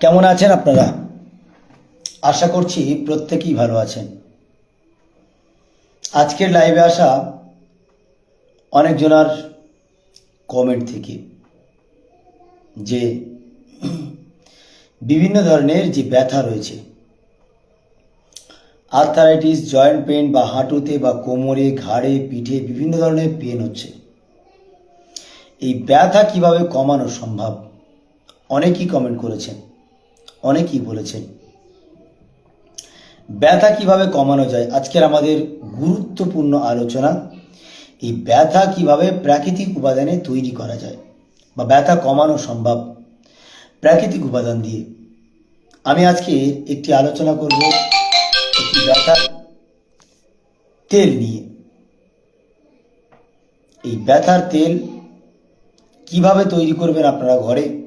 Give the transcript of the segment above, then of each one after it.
কেমন আছেন আপনারা? আশা করছি প্রত্যেকেই ভালো আছেন। আজকের লাইভে আসা অনেকজনার কমেন্ট থেকে যে বিভিন্ন ধরনের যে ব্যথা রয়েছে আর্থারাইটিস জয়েন্ট পেন বা হাঁটুতে বা কোমরে, ঘাড়ে, পিঠে বিভিন্ন ধরনের পেন হচ্ছে। এই ব্যথা কীভাবে কমানো সম্ভব? অনেকেই কমেন্ট করেছেন। অনেকেই বলেছেন। ব্যথা কীভাবে কমানো যায়, আজকের আমাদের গুরুত্বপূর্ণ আলোচনা, এই ব্যথা কীভাবে প্রাকৃতিক উপাদানে তৈরি করা যায় বা ব্যথা কমানো সম্ভব প্রাকৃতিক উপাদান দিয়ে। আমি আজকে একটি আলোচনা করব একটি ব্যথার তেল নিয়ে। এই ব্যথার তেল কীভাবে তৈরি করবেন আপনারা ঘরে?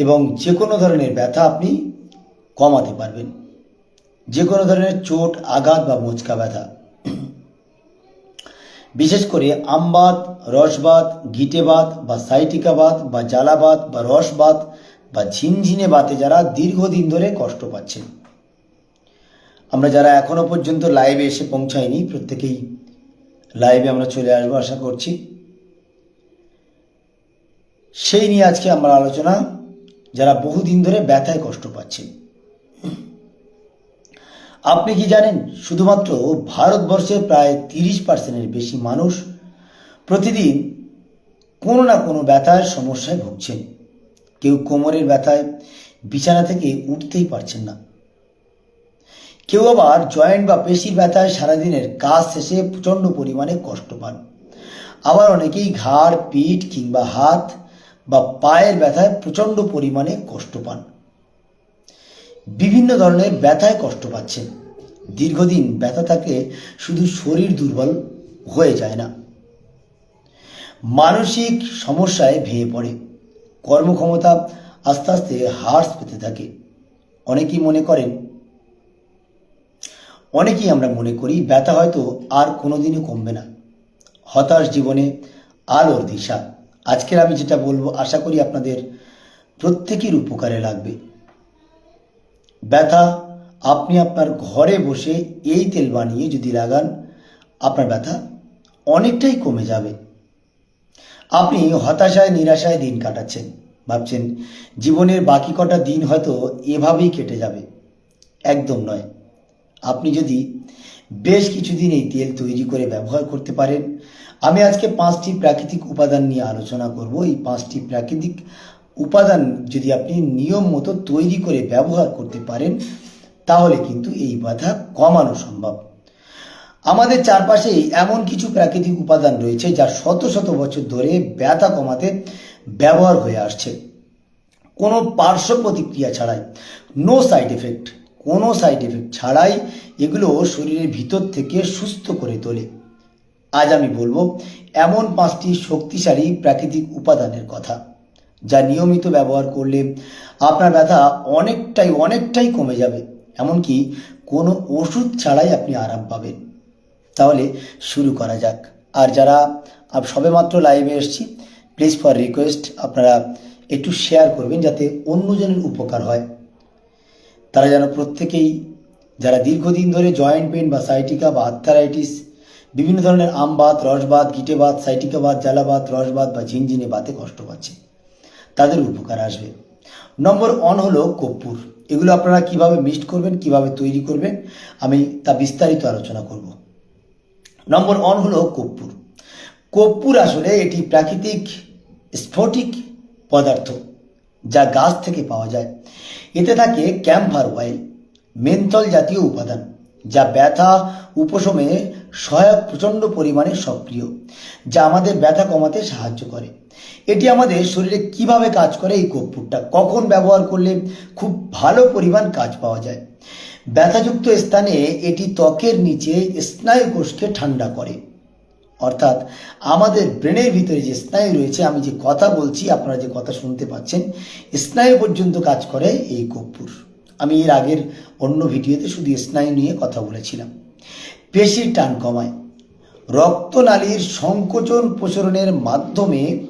এবং যে কোনো ধরনের ব্যথা আপনি কমাতে পারবেন। যে কোনো ধরনের চোট, আঘাত বা মোচকা ব্যথা। বিশেষ করে আমবাত, রসবাত, গিটেবাত বা সাইটিকাবাত বা জ্বালাবাত বা রসবাত বা ঝিনঝিনে বাতে যারা দীর্ঘদিন ধরে কষ্ট পাচ্ছেন। আমরা যারা এখনও পর্যন্ত লাইভে এসে পৌঁছাইনি, প্রত্যেকেই লাইভে আমরা চলে আসব, আশা করছি। সেই নিয়ে আজকে আমার আলোচনা যারা বহুদিন ধরে ব্যথায় কষ্ট পাচ্ছেন আপনি কি জানেন, শুধুমাত্র ভারতবর্ষের প্রায় তিরিশ পার্সেন্টের বেশি মানুষ প্রতিদিন কোনো না কোনো ব্যথার সমস্যায় ভুগছেন। কেউ কোমরের ব্যথায়, বিছানা থেকে উঠতেই পারছেন না। কেউ আবার জয়েন্ট বা পেশির ব্যথায় সারাদিনের কাজ শেষে প্রচণ্ড পরিমাণে কষ্ট পান। আবার অনেকেই ঘাড়, পিঠ কিংবা হাত বা পায়ের ব্যথায় প্রচণ্ড পরিমাণে কষ্ট পান। বিভিন্ন ধরনের ব্যথায় কষ্ট পাচ্ছেন। দীর্ঘদিন ব্যথা থাকলে শুধু শরীর দুর্বল হয়ে যায় না। মানসিক সমস্যায় ভেঙে পড়ে। কর্মক্ষমতা আস্তে আস্তে হ্রাস পেতে থাকে। অনেকেই মনে করেন, অনেকেই আমরা মনে করি ব্যথা হয়তো আর কোনোদিনও কমবে না। হতাশ জীবনে আলোর দিশা। আজকের আমি যেটা বলব, আশা করি আপনাদের প্রত্যেকের উপকারে লাগবে। ব্যথা, আপনি আপনার ঘরে বসে এই তেল বানিয়ে যদি লাগান, আপনার ব্যথা অনেকটাই কমে যাবে। আপনি হতাশায়, নিরাশায় দিন কাটাচ্ছেন, ভাবছেন জীবনের বাকি কটা দিন হয়তো এভাবেই কেটে যাবে। একদম নয়। আপনি যদি বেশ কিছুদিন এই তেল তৈরি করে ব্যবহার করতে পারেন। আমি আজকে পাঁচটি প্রাকৃতিক উপাদান নিয়ে আলোচনা করব। এই পাঁচটি প্রাকৃতিক উপাদান যদি আপনি নিয়ম মতো তৈরি করে ব্যবহার করতে পারেন, তাহলে কিন্তু এই বাধা কমানো সম্ভব। আমাদের চারপাশে এমন কিছু প্রাকৃতিক উপাদান রয়েছে, যা শত শত বছর ধরে ব্যথা কমাতে ব্যবহার হয়ে আসছে। কোনো পার্শ্ব প্রতিক্রিয়া ছাড়াই। No side effect. কোনো সাইড এফেক্ট ছাড়াই এগুলো শরীরের ভিতর থেকে সুস্থ করে তোলে। আজ আমি বলব, এমন পাঁচটি শক্তিশালী প্রাকৃতিক উপাদানের কথা, যা নিয়মিত ব্যবহার করলে আপনার ব্যথা অনেকটাই অনেকটাই কমে যাবে। এমনকি কোনো ওষুধ ছাড়াই আপনি আরাম পাবেন। তাহলে শুরু করা যাক। আর যারা সবেমাত্র লাইভে এসছি প্লিজ ফর রিকোয়েস্ট আপনারা একটু শেয়ার করবেন যাতে অন্যজনের উপকার হয়। তারা যেন প্রত্যেকেই, যারা দীর্ঘদিন ধরে জয়েন্ট পেন বা সাইটিকা বা আর্থারাইটিস, বিভিন্ন ধরনের আমবাত রসবাত গিটেবাত সাইটিকাবাত জ্বালাবাত রসবাত বা ঝিনঝিনে বাতে কষ্ট পাচ্ছে। তাদের উপকার আসবে। নম্বর অন হলো কর্পূর। এগুলো আপনারা কীভাবে মিক্সড করবেন, কীভাবে তৈরি করবেন, আমি তা বিস্তারিত আলোচনা করব। নম্বর অন হলো কর্পূর। কর্পূর আসলে এটি প্রাকৃতিক স্ফটিক পদার্থ, যা গাছ থেকে পাওয়া যায়। এতে থাকে ক্যাম্পার অয়েল মেন্থল জাতীয় উপাদান, যা ব্যথা, উপশমে সহায়ক প্রচণ্ড পরিমাণে সক্রিয়, যা আমাদের ব্যথা কমাতে সাহায্য করে। এটি আমাদের শরীরে কীভাবে কাজ করে এই কর্পূরটা? কখন ব্যবহার করলে খুব ভালো পরিমাণ কাজ পাওয়া যায়? ব্যথাযুক্ত স্থানে এটি ত্বকের নিচে স্নায়ু কোষকে ঠান্ডা করে। অর্থাৎ আমাদের ব্রেনের ভিতরে যে স্নায়ু রয়েছে, আমি যে কথা বলছি, আপনারা যে কথা শুনতে পাচ্ছেন, স্নায়ু পর্যন্ত কাজ করে এই কর্পূর। আমি এর আগের অন্য ভিডিওতে শুধু স্নায়ু নিয়ে কথা বলেছিলাম। পেশির টান কমায়। রক্তনালীর সংকোচন প্রসারণের মাধ্যমে,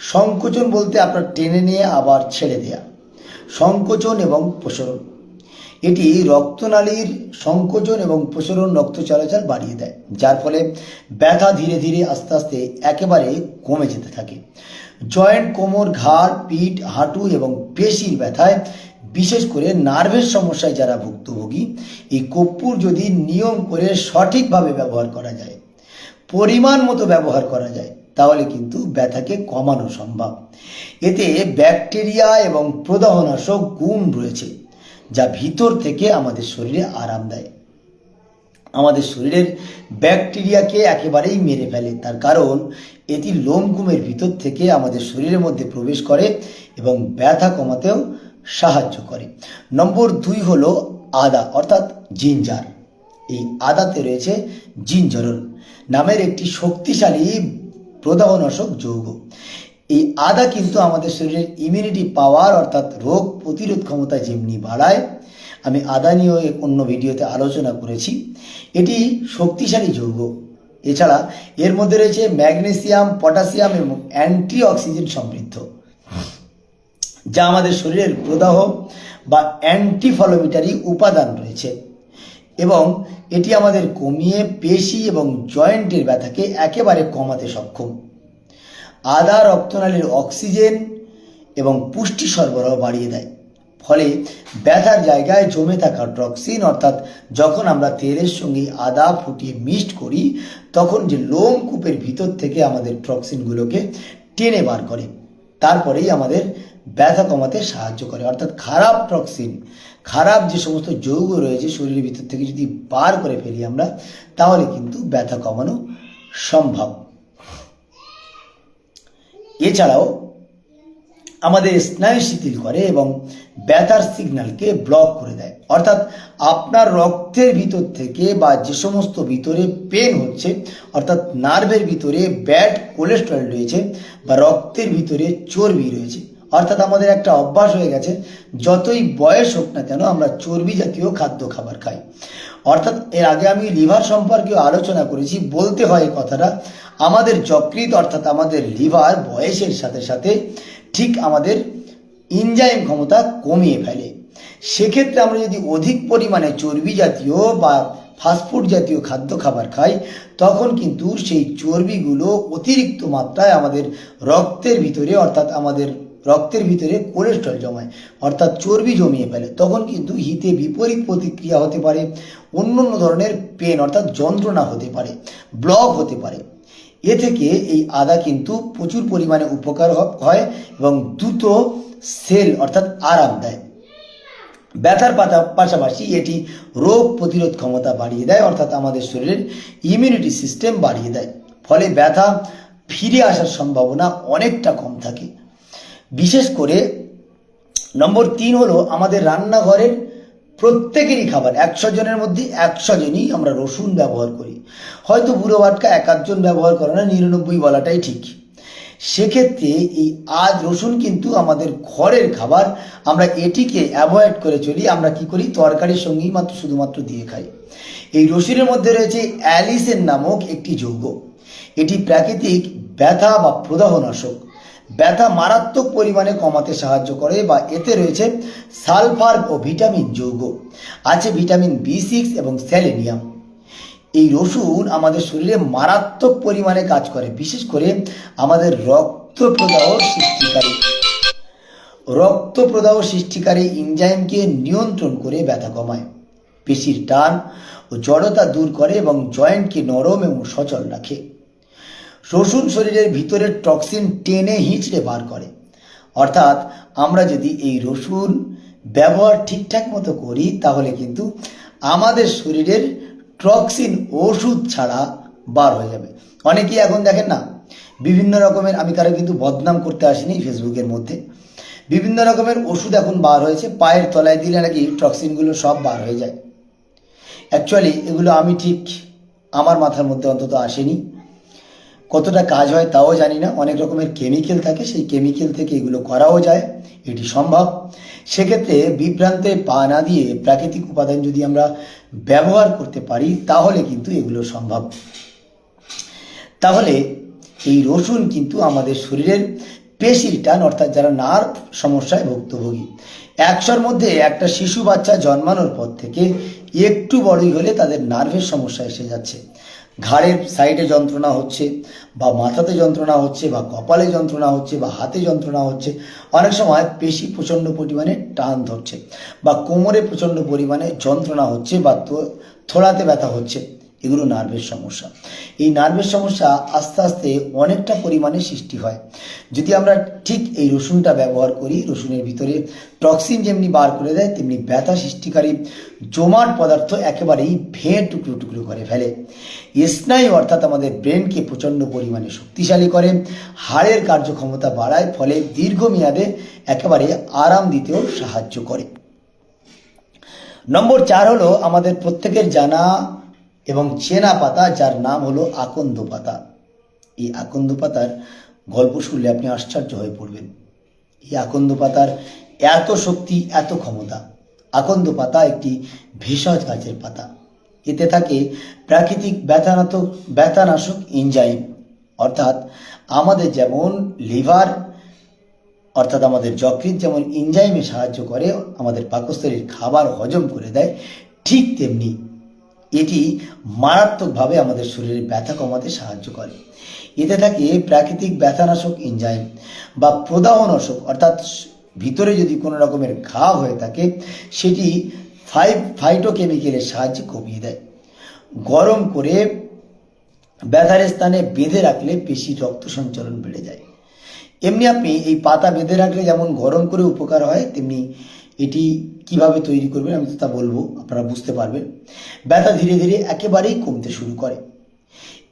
সংকোচন বলতে আপনার টেনে নিয়ে আবার ছেড়ে দেয়া। সংকোচন এবং প্রসারণ। এটি রক্তনালীর সংকোচন এবং প্রসারণ রক্ত চলাচল বাড়িয়ে দেয়, যার ফলে ব্যথা ধীরে ধীরে আস্তে আস্তে একেবারে কমে যেতে থাকে। জয়েন্ট, কোমর, ঘাড়, পিঠ, হাঁটু এবং পেশির ব্যথায়, বিশেষ করে নার্ভের সমস্যায় যারা ভুক্তভোগী, এই কর্পূর যদি নিয়ম করে সঠিকভাবে ব্যবহার করা যায়, পরিমাণ মতো ব্যবহার করা যায়, তাহলে কিন্তু ব্যথাকে কমানো সম্ভব। এতে ব্যাকটেরিয়া এবং প্রদাহনাশক গুণ রয়েছে। যা ভিতর থেকে আমাদের শরীরে আরাম দেয়। আমাদের শরীরের ব্যাকটেরিয়াকে একেবারেই মেরে ফেলে। তার কারণ, এটি লোমকুমের ভিতর থেকে আমাদের শরীরের মধ্যে প্রবেশ করে এবং ব্যথা কমাতেও সাহায্য করে। নম্বর দুই হলো আদা, অর্থাৎ জিঞ্জার। এই আদাতে রয়েছে জিঞ্জরল নামের একটি শক্তিশালী প্রদাহনাশক যৌগ। এই আদা কিন্তু আমাদের শরীরের ইমিউনিটি পাওয়ার অর্থাৎ রোগ প্রতিরোধ ক্ষমতা যেমনি বাড়ায়, আমি আদা নিয়েও অন্য ভিডিওতে আলোচনা করেছি। এটি শক্তিশালী যৌগ। এছাড়া এর মধ্যে রয়েছে ম্যাগনেসিয়াম পটাশিয়াম এবং অ্যান্টি অক্সিজেন সমৃদ্ধ, যা আমাদের শরীরের প্রদাহ বা অ্যান্টিফলোমিটারি উপাদান রয়েছে এবং এটি আমাদের কমিয়ে পেশি এবং জয়েন্টের ব্যথাকে একেবারে কমাতে সক্ষম। আদা রক্তনালীর অক্সিজেন এবং পুষ্টি সরবরাহ বাড়িয়ে দেয়। ফলে ব্যথার জায়গায় জমে থাকা টক্সিন, অর্থাৎ যখন আমরা তেলের সঙ্গে আদা ফুটিয়ে মিক্সড করি, তখন যে লোমকূপের ভিতর থেকে আমাদের টক্সিনগুলোকে টেনে বার করে। তারপরেই আমাদের ব্যথা কমাতে সাহায্য করে। অর্থাৎ খারাপ টক্সিন, খারাপ যে সমস্ত যৌগ রয়েছে শরীরের ভিতর থেকে যদি বার করে ফেলি আমরা, তাহলে কিন্তু ব্যথা কমানো সম্ভব। এছাড়াও আমাদের স্নায়ু শিথিল করে এবং ব্যথার সিগন্যালকে ব্লক করে দেয়। অর্থাৎ আপনার রক্তের ভিতর থেকে বা যে সমস্ত ভিতরে পেন হচ্ছে, অর্থাৎ নার্ভের ভিতরে ব্যাড কোলেস্ট্রল রয়েছে বা রক্তের ভিতরে চর্বি রয়েছে। অর্থাৎ আমাদের একটা অভ্যাস হয়ে গেছে, যতই বয়স হোক না কেন আমরা চর্বি জাতীয় খাদ্য খাবার খাই। অর্থাৎ এর আগে আমি লিভার সম্পর্কেও আলোচনা করেছি, বলতে হয় কথাটা। আমাদের যকৃত অর্থাৎ আমাদের লিভার বয়সের সাথে সাথে ঠিক আমাদের ইনজাইম ক্ষমতা কমিয়ে ফেলে। সেক্ষেত্রে আমরা যদি অধিক পরিমাণে চর্বি জাতীয় বা ফাস্টফুড জাতীয় খাদ্য খাবার খাই, তখন কিন্তু সেই চর্বিগুলো অতিরিক্ত মাত্রায় আমাদের রক্তের ভিতরে অর্থাৎ আমাদের রক্তের ভিতরে কোলেস্ট্রল জমায়, অর্থাৎ চর্বি জমিয়ে ফেলে। তখন কিন্তু হিতে বিপরীত প্রতিক্রিয়া হতে পারে অন্য অন্য ধরনের পেন অর্থাৎ যন্ত্রণা হতে পারে ব্লক হতে পারে। এ থেকে এই আদা কিন্তু প্রচুর পরিমাণে উপকার হয় এবং দ্রুত সেল, অর্থাৎ আরাম দেয়। ব্যথার পাতা- পাশাপাশি এটি রোগ প্রতিরোধ ক্ষমতা বাড়িয়ে দেয়, অর্থাৎ আমাদের শরীরের ইমিউনিটি সিস্টেম বাড়িয়ে দেয়। ফলে ব্যথা ফিরে আসার সম্ভাবনা অনেকটা কম থাকে। বিশেষ করে নম্বর তিন হলো আমাদের রান্নাঘরের প্রত্যেকেরই খাবার, একশো জনের মধ্যে একশো জনই আমরা রসুন ব্যবহার করি। হয়তো বুড়ো বাটকা এক আধজন ব্যবহার করে না, নিরানব্বই বলাটাই ঠিক। সেক্ষেত্রে এই আজ রসুন কিন্তু আমাদের ঘরের খাবার, আমরা এটিকে অ্যাভয়েড করে চলি, আমরা কি করি, তরকারির সঙ্গেই মাত্র শুধুমাত্র দিয়ে খাই। এই রসুনের মধ্যে রয়েছে অ্যালিসেন নামক একটি যৌগ। এটি প্রাকৃতিক ব্যথা বা প্রদাহনাশক। ব্যথা মারাত্মক পরিমাণে কমাতে সাহায্য করে বা এতে রয়েছে সালফার ও ভিটামিন যৌগ। আছে ভিটামিন বি সিক্স এবং সেলেনিয়াম। এই রসুন আমাদের শরীরে মারাত্মক পরিমাণে কাজ করে, বিশেষ করে আমাদের রক্ত প্রদাহ সৃষ্টিকারী। রক্ত প্রদাহ সৃষ্টিকারী ইনজাইমকে নিয়ন্ত্রণ করে ব্যথা কমায়। পেশির টান ও জড়তা দূর করে এবং জয়েন্টকে নরম এবং সচল রাখে। রসুন শরীরের ভিতরের টক্সিন টেনে হিঁচড়ে বার করে। অর্থাৎ আমরা যদি এই রসুন ব্যবহার ঠিকঠাক মতো করি, তাহলে কিন্তু আমাদের শরীরের টক্সিন ওষুধ ছাড়া বার হয়ে যাবে। অনেকেই এখন দেখেন না, বিভিন্ন রকমের, আমি কারও কিন্তু বদনাম করতে আসিনি ফেসবুকের মধ্যে, বিভিন্ন রকমের ওষুধ এখন বার হয়েছে, পায়ের তলায় দিলে নাকি টক্সিনগুলো সব বার হয়ে যায়। অ্যাকচুয়ালি এগুলো আমি ঠিক আমার মাথার মধ্যে অন্তত আসেনি। কতটা কাজ হয় তাও জানি না। অনেক রকমের কেমিক্যাল থাকে, সেই কেমিক্যাল থেকে এগুলো করাও যায়, এটি সম্ভব। সেক্ষেত্রে বিভ্রান্তে পা না দিয়ে প্রাকৃতিক উপাদান যদি আমরা ব্যবহার করতে পারি, তাহলে কিন্তু এগুলো সম্ভব। তাহলে এই রসুন কিন্তু আমাদের শরীরের পেশির টান, অর্থাৎ যারা নার্ভ সমস্যায় ভুক্তভোগী। একশোর মধ্যে একটা শিশু বাচ্চা জন্মানোর পর থেকে একটু বড়ই হলে তাদের নার্ভের সমস্যা এসে যাচ্ছে। ঘাড়ের সাইডে যন্ত্রণা হচ্ছে, বা মাথাতে যন্ত্রণা হচ্ছে, বা কপালে যন্ত্রণা হচ্ছে, বা হাতে যন্ত্রণা হচ্ছে, অনেক সময় পেশি প্রচণ্ড পরিমাণে টান ধরছে, বা কোমরে প্রচণ্ড পরিমাণে যন্ত্রণা হচ্ছে, বা থোড়াতে ব্যথা হচ্ছে। এগুলো নার্ভের সমস্যা। এই নার্ভের সমস্যা আস্তে আস্তে অনেকটা পরিমাণে সৃষ্টি হয়। যদি আমরা ঠিক এই রসুনটা ব্যবহার করি, রসুনের ভিতরে টক্সিন যেমনি বার করে দেয়, তেমনি ব্যথা সৃষ্টিকারী জমাট পদার্থ একেবারেই ভেঁ টুকরো টুকরো করে ফেলে। স্নায়ু অর্থাৎ আমাদের ব্রেনকে প্রচণ্ড পরিমাণে শক্তিশালী করে, হাড়ের কার্যক্ষমতা বাড়ায়, ফলে দীর্ঘমেয়াদে একেবারে আরাম দিতেও সাহায্য করে। নম্বর চার হলো আমাদের প্রত্যেকের জানা এবং চেনা পাতা যার নাম হলো আকন্দ পাতা। এই আকন্দ পাতার গল্প শুনলে আপনি আশ্চর্য হয়ে পড়বেন। এই আকন্দ পাতার এত শক্তি, এত ক্ষমতা। আকন্দ পাতা একটি ভেষজ গাছের পাতা। এতে থাকে প্রাকৃতিক ব্যথানাশক ব্যথানাশক এনজাইম। অর্থাৎ আমাদের যেমন লিভার, অর্থাৎ আমাদের যকৃৎ যেমন এনজাইমে সাহায্য করে, আমাদের পাকস্থলীর খাবার হজম করে দেয়, ঠিক তেমনি এটি মারাত্মকভাবে আমাদের শরীরে ব্যথা কমাতে সাহায্য করে। এতে থাকে প্রাকৃতিক ব্যথানাশক এনজাইম বা প্রদাহনাশক, অর্থাৎ ভিতরে যদি কোনো রকমের ঘা হয়ে থাকে, সেটি ফাইভ ফাইটোকেমিক্যালের সাহায্যে কমিয়ে দেয়। গরম করে ব্যথার স্থানে বেঁধে রাখলে পেশি রক্ত সঞ্চালন বেড়ে যায়। এমনি আপনি এই পাতা বেঁধে রাখলে যেমন গরম করে উপকার হয়, তেমনি এটি কীভাবে তৈরি করবেন আমি তো বলব, আপনারা বুঝতে পারবেন। ব্যথা ধীরে ধীরে একেবারেই কমতে শুরু করে।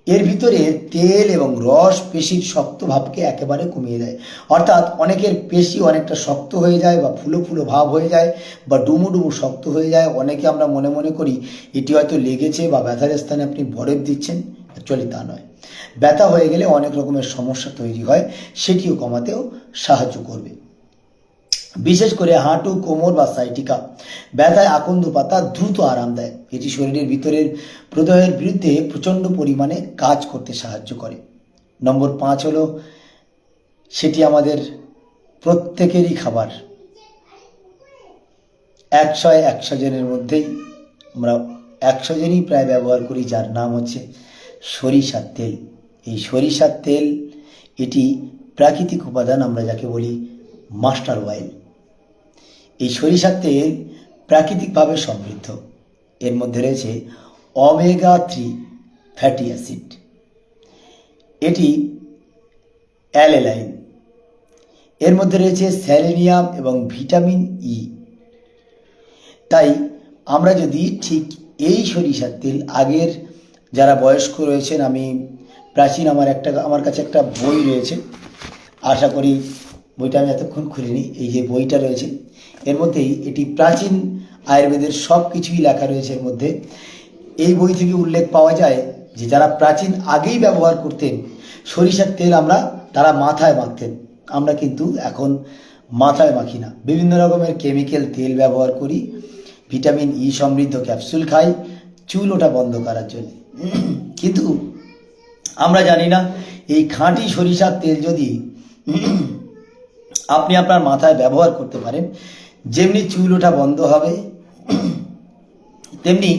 এর ভিতরে তেল এবং রস, পেশির শক্ত ভাবকে একেবারে কমিয়ে দেয়। অর্থাৎ অনেকের পেশি অনেকটা শক্ত হয়ে যায় বা ফুলো ফুলো ভাব হয়ে যায় বা ডুমু ডুমু শক্ত হয়ে যায়। অনেকে আমরা মনে মনে করি এটি হয়তো লেগেছে বা ব্যথার স্থানে আপনি বরফ দিচ্ছেন। অ্যাকচুয়ালি তা নয়। ব্যথা হয়ে গেলে অনেক রকমের সমস্যা তৈরি হয়, সেটিও কমাতেও সাহায্য করবে। বিশেষ করে হাঁটু, কোমর বা সাইটিকা ব্যথায় আকন্দ পাতা দ্রুত আরাম দেয়। এটি শরীরের ভিতরের প্রদয়ের বিরুদ্ধে প্রচণ্ড পরিমাণে কাজ করতে সাহায্য করে। নম্বর পাঁচ হলো, সেটি আমাদের প্রত্যেকেরই খাবার। একশো একশো জনের মধ্যেই আমরা একশো জনই প্রায় ব্যবহার করি, যার নাম হচ্ছে সরিষার তেল। এই সরিষার তেল, এটি প্রাকৃতিক উপাদান আমরা যাকে বলি মাস্টার অয়েল। এই সরিষার তেল প্রাকৃতিকভাবে সমৃদ্ধ। এর মধ্যে রয়েছে অমেগা থ্রি ফ্যাটি অ্যাসিড এটি অ্যালেলাইন। এর মধ্যে রয়েছে স্যালেনিয়াম এবং ভিটামিন ই তাই আমরা যদি ঠিক এই সরিষার তেল আগের যারা বয়স্ক রয়েছেন, আমি প্রাচীন আমার একটা, আমার কাছে একটা বই রয়েছে। আশা করি বইটা আমি এতক্ষণ খুলিনি, এই যে বইটা রয়েছে এর মধ্যেই এটি প্রাচীন আয়ুর্বেদের সব কিছুই লেখা রয়েছে এর মধ্যে। এই বই থেকে উল্লেখ পাওয়া যায় যে যারা প্রাচীন আগেই ব্যবহার করতেন, সরিষার তেল আমরা তারা মাথায় মাখতেন। আমরা কিন্তু এখন মাথায় মাখি না। বিভিন্ন রকমের কেমিক্যাল তেল ব্যবহার করি, ভিটামিন ই সমৃদ্ধ ক্যাপসুল খাই, চুল ওটা বন্ধ করার জন্য। কিন্তু আমরা জানি না, এই খাঁটি সরিষার তেল যদি আপনি আপনার মাথায় ব্যবহার করতে পারেন যেমনি চুল ওঠা বন্ধ হবে, তেমনি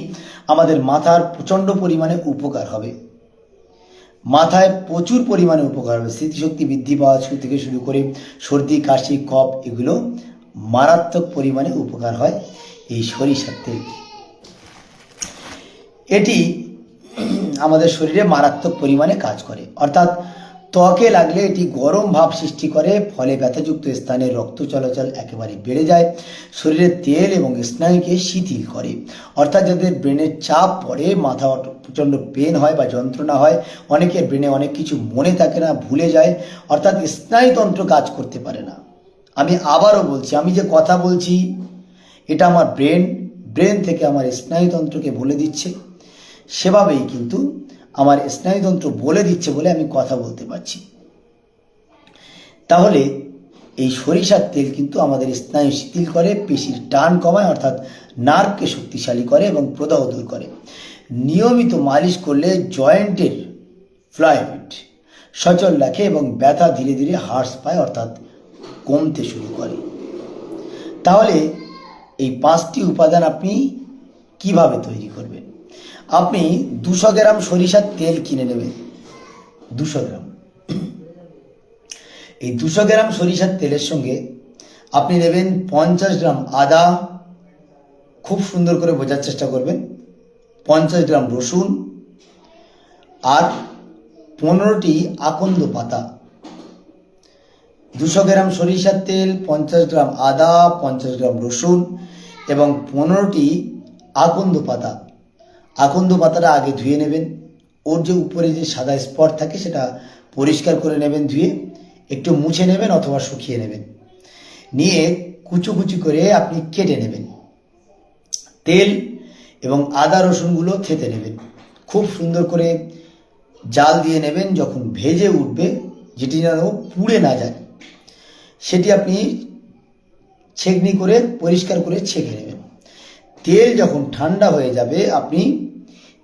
আমাদের মাথার প্রচণ্ড পরিমাণে উপকার হবে। মাথায় প্রচুর পরিমাণে উপকার হবে। স্মৃতিশক্তি বৃদ্ধি পাওয়া থেকে শুরু করে সর্দি, কাশি, কফ এগুলো মারাত্মক পরিমাণে উপকার হয় এই সরিষার তেল। এটি আমাদের শরীরে মারাত্মক পরিমাণে কাজ করে। অর্থাৎ ত্বকে লাগলে এটি গরম ভাব সৃষ্টি করে, ফলে ব্যথাযুক্ত স্থানে রক্ত চলাচল একেবারে বেড়ে যায়। শরীরে তেল এবং স্নায়ুকে শিথিল করে। অর্থাৎ যাদের ব্রেনের চাপ পড়ে, মাথা প্রচণ্ড পেন হয় বা যন্ত্রণা হয় অনেকের ব্রেনে অনেক কিছু মনে থাকে না, ভুলে যায়, অর্থাৎ স্নায়ুতন্ত্র কাজ করতে পারে না। আমি আবারও বলছি, আমি যে কথা বলছি, এটা আমার ব্রেন ব্রেন থেকে আমার স্নায়ুতন্ত্রকে বলে দিচ্ছে। সেভাবেই কিন্তু আমার স্নায়ুতন্ত্র বলে দিচ্ছে বলে আমি কথা বলতে পারছি। তাহলে এই সরিষার তেল কিন্তু আমাদের স্নায়ু শিথিল করে, পেশির টান কমায়, অর্থাৎ নার্ভকে শক্তিশালী করে এবং প্রদাহ দূর করে। নিয়মিত মালিশ করলে জয়েন্টের ফ্লাইভিট সচল রাখে এবং ব্যথা ধীরে ধীরে হ্রাস পায়, অর্থাৎ কমতে শুরু করে। তাহলে এই পাঁচটি উপাদান আপনি কীভাবে তৈরি করবেন? আপনি দুশো গ্রাম সরিষার তেল কিনে নেবেন। দুশো গ্রাম। এই দুশো গ্রাম সরিষার তেলের সঙ্গে আপনি নেবেন পঞ্চাশ গ্রাম আদা। খুব সুন্দর করে বোঝার চেষ্টা করবেন। পঞ্চাশ গ্রাম রসুন আর পনেরোটি আকন্দ পাতা। দুশো গ্রাম সরিষার তেল, পঞ্চাশ গ্রাম আদা, পঞ্চাশ গ্রাম রসুন এবং পনেরোটি আকন্দ পাতা। আকন্দ পাতাটা আগে ধুয়ে নেবেন। ওর যে উপরে যে সাদা স্পট থাকে সেটা পরিষ্কার করে নেবেন ধুয়ে, একটু মুছে নেবেন অথবা শুকিয়ে নেবেন। নিয়ে কুচো কুচি করে আপনি কেটে নেবেন। তেল এবং আদা রসুনগুলো থেতে নেবেন। খুব সুন্দর করে জাল দিয়ে নেবেন যখন ভেজে উঠবে, যেটি যেন পুড়ে না যায়। সেটি আপনি ছেঁকনি করে পরিষ্কার করে ছেঁকে নেবেন। তেল যখন ঠান্ডা হয়ে যাবে, আপনি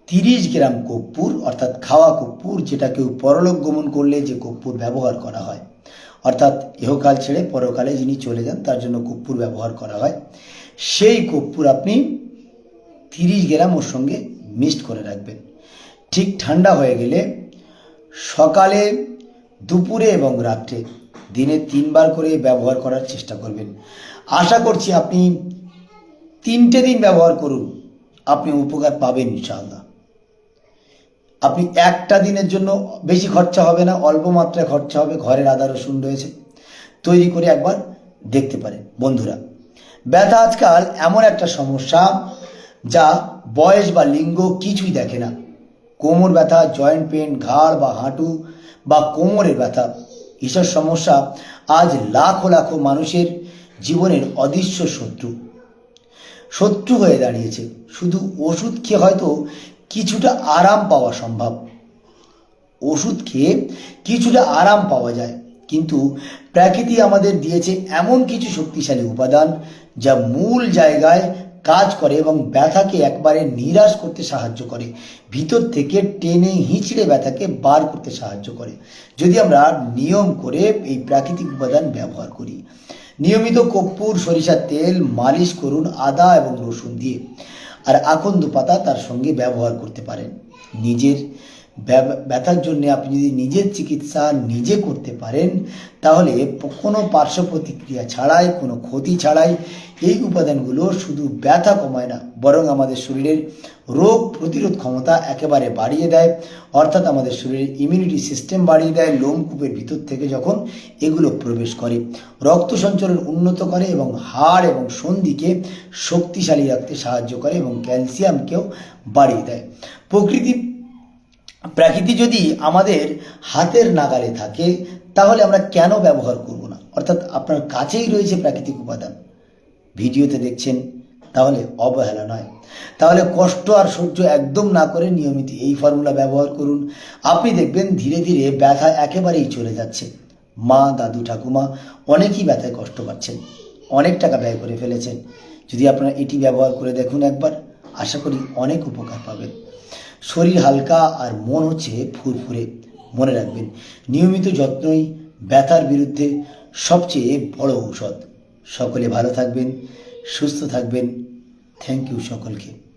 তিরিশ গ্রাম কর্পূর, অর্থাৎ খাওয়া কর্পূর যেটা কেউ পরলোক গমন করলে যে কর্পূর ব্যবহার করা হয়, অর্থাৎ ইহকাল ছেড়ে পরকালে যিনি চলে যান, তার জন্য কর্পূর ব্যবহার করা হয়, সেই কর্পূর আপনি তিরিশ গ্রাম ওর সঙ্গে মিক্সড করে রাখবেন। ঠিক ঠান্ডা হয়ে গেলে সকালে, দুপুরে এবং রাত্রে দিনে তিনবার করে ব্যবহার করার চেষ্টা করবেন। আশা করছি আপনি তিনটে দিন ব্যবহার করুন, আপনি উপকার পাবেন ইনশাআল্লাহ। আপনি একটা দিনের জন্য বেশি খরচা হবে না, অল্প মাত্রায় খরচা হবে, ঘরের আদা, রসুন রয়েছে, তৈরি করে একবার দেখতে পারেন। বন্ধুরা, ব্যথা আজকাল এমন একটা সমস্যা যা বয়স বা লিঙ্গ কিছুই দেখে না। কোমর ব্যথা, জয়েন্ট পেন ঘাড় বা হাঁটু বা কোমরের ব্যথা, এসব সমস্যা আজ লাখো লাখো মানুষের জীবনের অদৃশ্য শত্রু। শত্রু হয়ে দাঁড়িয়েছে। শুধু ওষুধ খেয়ে হয়তো কিছুটা আরাম পাওয়া সম্ভব। ওষুধ খেয়ে কিছুটা আরাম পাওয়া যায়। কিন্তু প্রকৃতি আমাদের দিয়েছে এমন কিছু শক্তিশালী উপাদান যা মূল জায়গায় কাজ করে এবং ব্যথাকে একবারে নিরাশ করতে সাহায্য করে। ভিতর থেকে টেনে হিঁচড়ে ব্যথাকে বার করতে সাহায্য করে। যদি আমরা নিয়ম করে এই প্রাকৃতিক উপাদান ব্যবহার করি নিয়মিত কর্পূর, সরিষার তেল, মালিশ করুন আদা এবং রসুন দিয়ে। আর আকন্দ পাতা তার সঙ্গে ব্যবহার করতে পারেন। নিজের ব্যথার জন্য আপনি যদি নিজের চিকিৎসা নিজে করতে পারেন, তাহলে কোনো পার্শ্ব প্রতিক্রিয়া ছাড়াই, কোনো ক্ষতি ছাড়াই এই উপাদানগুলো শুধু ব্যথা কমায় না, বরং আমাদের শরীরের রোগ প্রতিরোধ ক্ষমতা একেবারে বাড়িয়ে দেয়। অর্থাৎ আমাদের শরীরের ইমিউনিটি সিস্টেম বাড়িয়ে দেয় লোমকূপের ভিতর থেকে যখন এগুলো প্রবেশ করে। রক্ত সঞ্চালন উন্নত করে এবং হাড় এবং সন্ধিকে শক্তিশালী রাখতে সাহায্য করে এবং ক্যালসিয়ামকেও বাড়িয়ে দেয়। প্রকৃতি প্রাকৃতি যদি আমাদের হাতের নাগালে থাকে, তাহলে আমরা কেন ব্যবহার করব না? অর্থাৎ আপনার কাছেই রয়েছে প্রাকৃতিক উপাদান। ভিডিওতে দেখছেন, তাহলে অবহেলা নয়। তাহলে কষ্ট আর সহ্য একদম না করে নিয়মিত এই ফর্মুলা ব্যবহার করুন। আপনি দেখবেন ধীরে ধীরে ব্যথা একেবারেই চলে যাচ্ছে। মা, দাদু, ঠাকুমা অনেকেই ব্যথায় কষ্ট পাচ্ছেন, অনেক টাকা ব্যয় করে ফেলেছেন। যদি আপনারা এটি ব্যবহার করে দেখুন একবার, আশা করি অনেক উপকার পাবেন। শরীর হালকা আর মন হচ্ছে ফুরফুরে। মনে রাখবেন, নিয়মিত যত্নই ব্যথার বিরুদ্ধে সবচেয়ে বড় ঔষধ। সকলে ভালো থাকবেন, সুস্থ থাকবেন। থ্যাংক ইউ সকলকে।